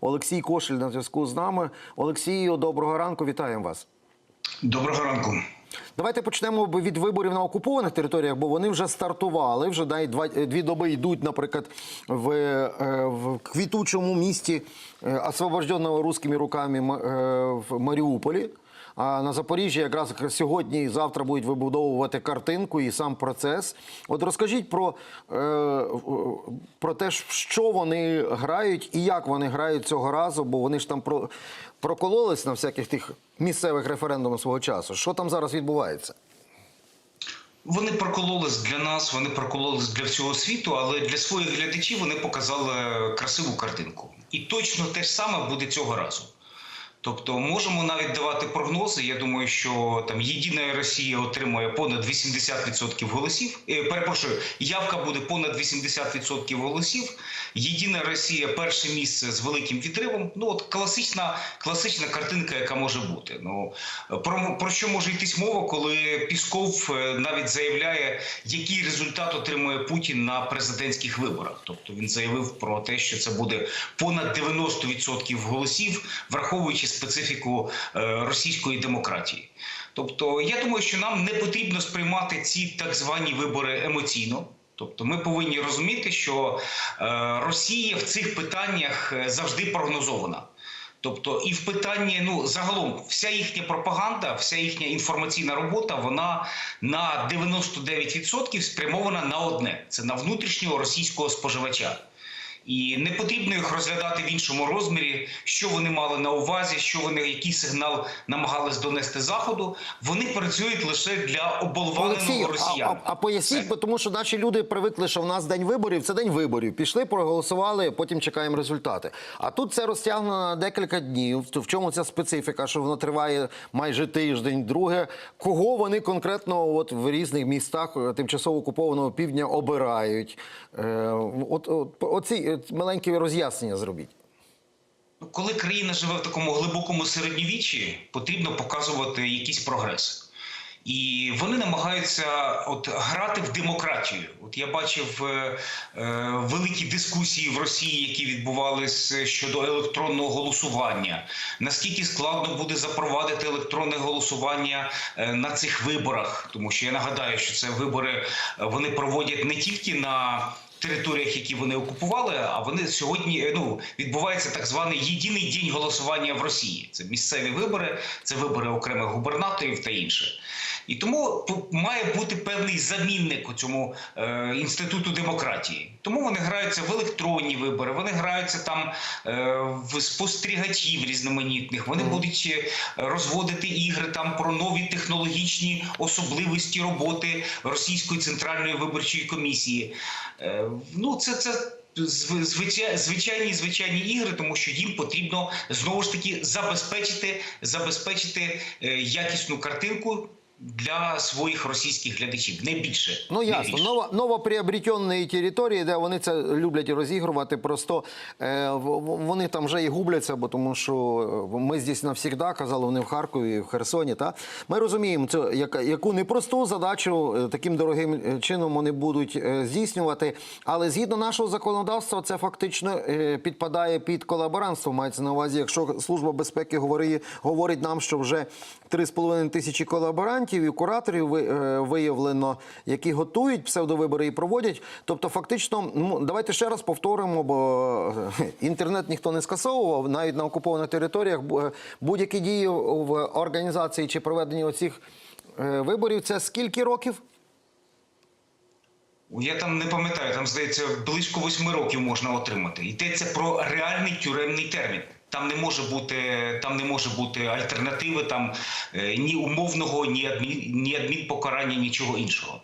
Олексій Кошель на зв'язку з нами. Олексію, доброго ранку, вітаємо вас. Доброго ранку. Давайте почнемо від виборів на окупованих територіях, бо вони вже стартували. Вже дай два дві доби йдуть, наприклад, в, е, в квітучому місті е, освобожденого русскими руками е, в Маріуполі. А на Запоріжжі якраз сьогодні і завтра будуть вибудовувати картинку і сам процес. От розкажіть про, е, про те, що вони грають і як вони грають цього разу, бо вони ж там про, прокололись на всяких тих місцевих референдумах свого часу. Що там зараз відбувається? Вони прокололись для нас, вони прокололись для всього світу, але для своїх глядачів вони показали красиву картинку. І точно те ж саме буде цього разу. Тобто можемо навіть давати прогнози. Я думаю, що там Єдина Росія отримує понад 80% голосів. Е, перепрошую, явка буде понад 80% голосів. Єдина Росія перше місце з великим відривом. Ну от класична, класична картинка, яка може бути. Ну про, про що може йтись мова, коли Пісков е, навіть заявляє, який результат отримує Путін на президентських виборах. Тобто він заявив про те, що це буде понад 90% голосів, враховуючи специфіку е, російської демократії. Тобто, я думаю, що нам не потрібно сприймати ці так звані вибори емоційно. Тобто, ми повинні розуміти, що е, Росія в цих питаннях е, завжди прогнозована. Тобто, і в питанні, ну загалом, вся їхня пропаганда, вся їхня інформаційна робота, вона на 99% спрямована на одне: це на внутрішнього російського споживача. І не потрібно їх розглядати в іншому розмірі, що вони мали на увазі, що вони який сигнал намагались донести заходу. Вони працюють лише для оболваненого Олексій, а, росіян. а, а поясніть, бо тому що наші люди привикли, що в нас день виборів, це день виборів. Пішли, проголосували, потім чекаємо результати. А тут це розтягнено на декілька днів. В чому ця специфіка, що воно триває майже тиждень. Друге, кого вони конкретно от в різних містах е, тимчасово окупованого півдня обирають? Е, от, от, оці е, маленькі роз'яснення зробіть. Ну, Коли країна живе в такому глибокому середньовіччі, потрібно показувати якийсь прогрес. І вони намагаються от грати в демократію. От я бачив е, е, великі дискусії в Росії, які відбувалися щодо електронного голосування. Наскільки складно буде запровадити електронне голосування е, на цих виборах? Тому що я нагадаю, що це вибори е, вони проводять не тільки на територіях, які вони окупували, а вони сьогодні е, ну відбувається так званий єдиний день голосування в Росії. Це місцеві вибори, це вибори окремих губернаторів та інше. І тому має бути певний замінник у цьому е, інституту демократії. Тому вони граються в електронні вибори, вони граються там е, в спостерігачів різноманітних. Вони будуть е, розводити ігри там про нові технологічні особливості роботи Російської центральної виборчої комісії. Е, ну, це це. звичай- Звичайні звичайні ігри, тому що їм потрібно знову ж таки забезпечити, забезпечити е, якісну картинку для своїх російських глядачів, не більше. Ну ясно. Ново, новоприобретені території, де вони це люблять розігрувати. Просто е, вони там вже і губляться, бо тому що е, ми здесь навсігда, казали вони в Харкові, в Херсоні. Та ми розуміємо, це яка, яку непросту задачу е, таким дорогим е, чином вони будуть здійснювати. Але згідно нашого законодавства, це фактично е, підпадає під колаборантство. Мається на увазі, якщо служба безпеки говорить, говорить нам, що вже 3,5 тисячі колаборантів і кураторів е, виявлено, які готують псевдовибори і проводять. Тобто, фактично, ну давайте ще раз повторимо, бо е, інтернет ніхто не скасовував, навіть на окупованих територіях будь-які дії в організації чи проведенні оцих е, виборів. Це скільки років? Я там не пам'ятаю, там здається близько восьми років можна отримати. Йдеться про реальний тюремний термін. Там не може бути, там не може бути альтернативи, там е, ні умовного, ні адмін, ні адмінпокарання, нічого іншого.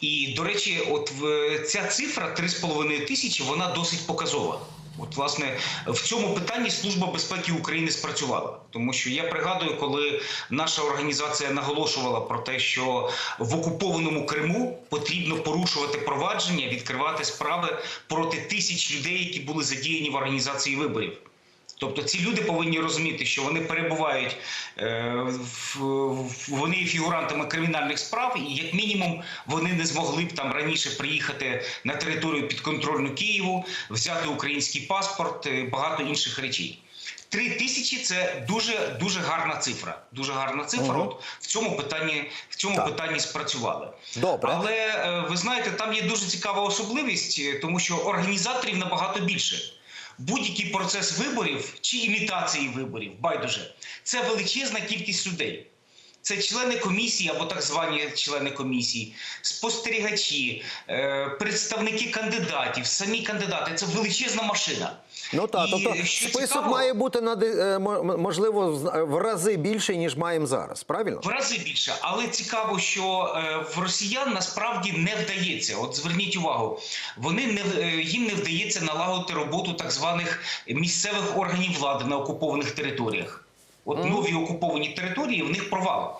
І до речі, от в, ця цифра 3,5 тисячі, вона досить показова. От, власне, в цьому питанні Служба безпеки України спрацювала, тому що я пригадую, коли наша організація наголошувала про те, що в окупованому Криму потрібно порушувати провадження, відкривати справи проти тисяч людей, які були задіяні в організації виборів. Тобто ці люди повинні розуміти, що вони перебувають, е, вони є фігурантами кримінальних справ, і як мінімум вони не змогли б там раніше приїхати на територію підконтрольну Києву, взяти український паспорт, е, багато інших речей. Три тисячі це дуже дуже гарна цифра. Дуже гарна цифра. Мгм. От в цьому питанні в цьому Так. питанні спрацювали. Добре. Але е, ви знаєте, там є дуже цікава особливість, тому що організаторів набагато більше. Будь-який процес виборів чи імітації виборів, байдуже, це величезна кількість людей. Це члени комісії або так звані члени комісії, спостерігачі, е, представники кандидатів, самі кандидати. Це величезна машина. Ну так, І тобто список цікаво, має бути на е, можливо в- рази більший, ніж маємо зараз. Правильно? В рази більше, але цікаво, що е, в росіян насправді не вдається. От зверніть увагу, вони не їм не вдається налагодити роботу так званих місцевих органів влади на окупованих територіях. От нові окуповані території в них провал.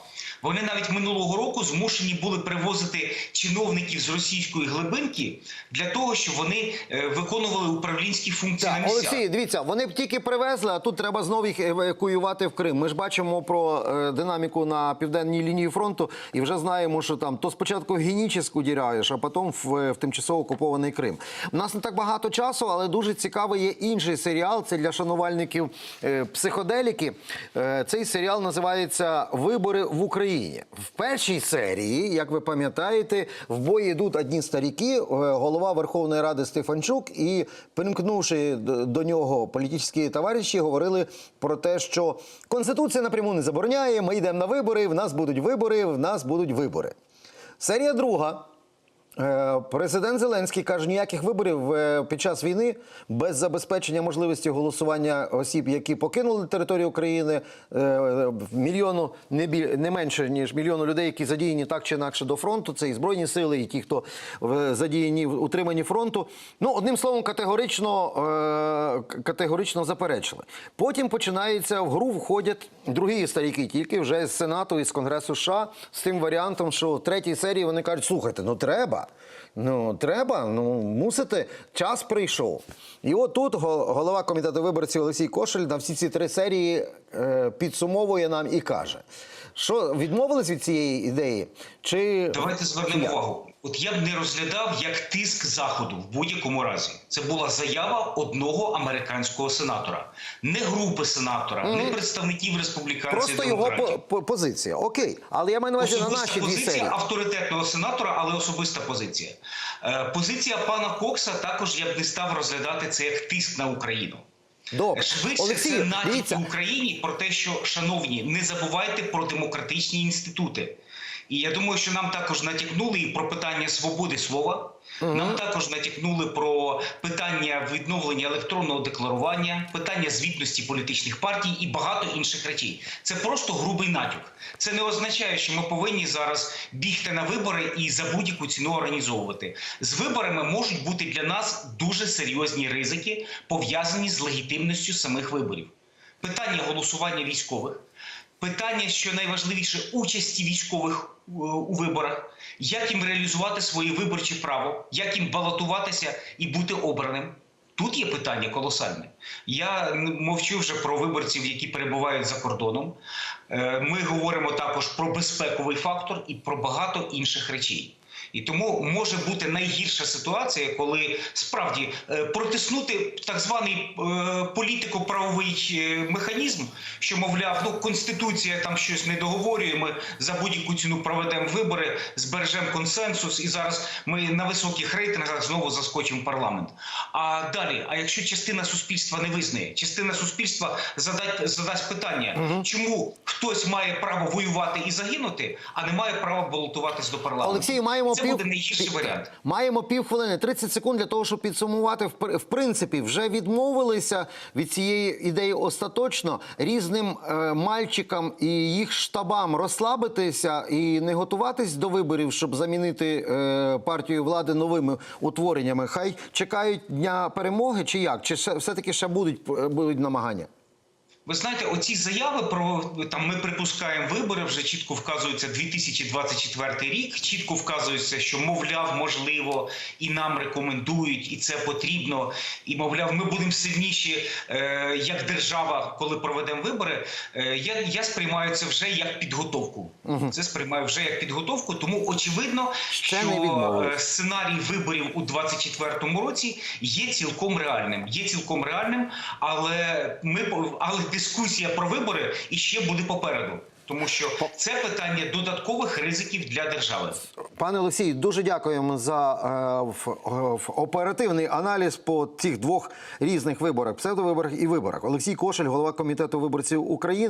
Вони навіть минулого року змушені були привозити чиновників з російської глибинки для того, щоб вони е, виконували управлінські функції на місцях. Олексій, дивіться, вони б тільки привезли, а тут треба знову їх евакуювати в Крим. Ми ж бачимо про е, динаміку на південній лінії фронту і вже знаємо, що там то спочатку геніческу діраєш, а потім в, в тимчасово окупований Крим. У нас не так багато часу, але дуже цікавий є інший серіал. Це для шанувальників е, психоделіки. Е, цей серіал називається Вибори в Україні. В першій серії, як ви пам'ятаєте, в бої йдуть одні старіки, е, голова Верховної Ради Стефанчук, і примкнувши до до нього політичні товариші, говорили про те, що Конституція напряму не забороняє. Ми йдемо на вибори, в нас будуть вибори, в нас будуть вибори. Серія друга. Е, Президент Зеленський каже, ніяких виборів е, під час війни без забезпечення можливості голосування осіб, які покинули територію України, е, мільйону не біль не менше ніж мільйону людей, які задіяні так чи інакше до фронту. Це і збройні сили, і ті, хто задіяні в утриманні фронту. Ну одним словом, категорично категорично заперечили. Потім починається в гру входять другі старіки, тільки вже з Сенату і з Конгресу США з тим варіантом, що в третій серії вони кажуть: слухайте, ну треба. Ну, треба, ну мусите, час прийшов. І отут голова комітету виборців Олексій Кошель на всі ці три серії е, підсумовує нам і каже, що відмовились від цієї ідеї, чи Давайте звернемо увагу. От я б не розглядав як тиск заходу в будь-якому разі. Це була заява одного американського сенатора, не групи сенатора, не представників республіканців. Просто його по- по- позиція. Окей, але я маю на увазі на наші позиція серії. авторитетного сенатора, але особиста позиція. Е, позиція пана Кокса також я б не став розглядати це як тиск на Україну. Добре, Швидше це Олексій, натяк дивіться, Україні про те, що шановні, не забувайте про демократичні інститути. І я думаю, що нам також натякнули і про питання свободи слова. Нам також натякнули про питання відновлення електронного декларування, питання звітності політичних партій і багато інших речей. Це просто грубий натяк. Це не означає, що ми повинні зараз бігти на вибори і за будь-яку ціну організовувати. З виборами можуть бути для нас дуже серйозні ризики, пов'язані з легітимністю самих виборів. Питання голосування військових, питання, що найважливіше, участі військових у виборах, як їм реалізувати своє виборче право, як їм балотуватися і бути обраним. Тут є питання колосальне. Я мовчу вже про виборців, які перебувають за кордоном. Е, Ми говоримо також про безпековий фактор і про багато інших речей. І тому може бути найгірша ситуація, коли справді е, протиснути так званий е, політико-правовий е, механізм, що мовляв, ну конституція там щось не договорює. Ми за будь-яку ціну проведемо вибори, збережемо консенсус, і зараз ми на високих рейтингах знову заскочимо парламент. А далі, а якщо частина суспільства не визнає, частина суспільства задать, задасть питання, чому хтось має право воювати і загинути, а не має права балотуватись до парламенту. Олексій, маємо Це пів... буде найгірший варіант. Маємо півхвилини, 30 секунд для того, щоб підсумувати. В пр- принципі, вже відмовилися від цієї ідеї остаточно різним е, мальчикам і їх штабам розслабитися і не готуватись до виборів, щоб замінити е, партію влади новими утвореннями. Хай чекають дня перемоги, чи як? Чи ще- все-таки ще будуть, е, будуть намагання? Ви знаєте, оці заяви про там ми припускаємо вибори, вже чітко вказується 2024 рік. Чітко вказується, що мовляв, можливо, і нам рекомендують, і це потрібно. І мовляв, ми будемо сильніші е, як держава, коли проведемо вибори. Е, я, я сприймаю це вже як підготовку. Це сприймаю вже як підготовку. Тому очевидно, Ще що е, сценарій виборів у 2024 році є цілком реальним. Є цілком реальним, але ми але дискусія про вибори і ще буде попереду, тому що це питання додаткових ризиків для держави. Пане Олексій, дуже дякуємо за е, оперативний аналіз по цих двох різних виборах: псевдовиборах і виборах. Олексій Кошель, голова комітету виборців України.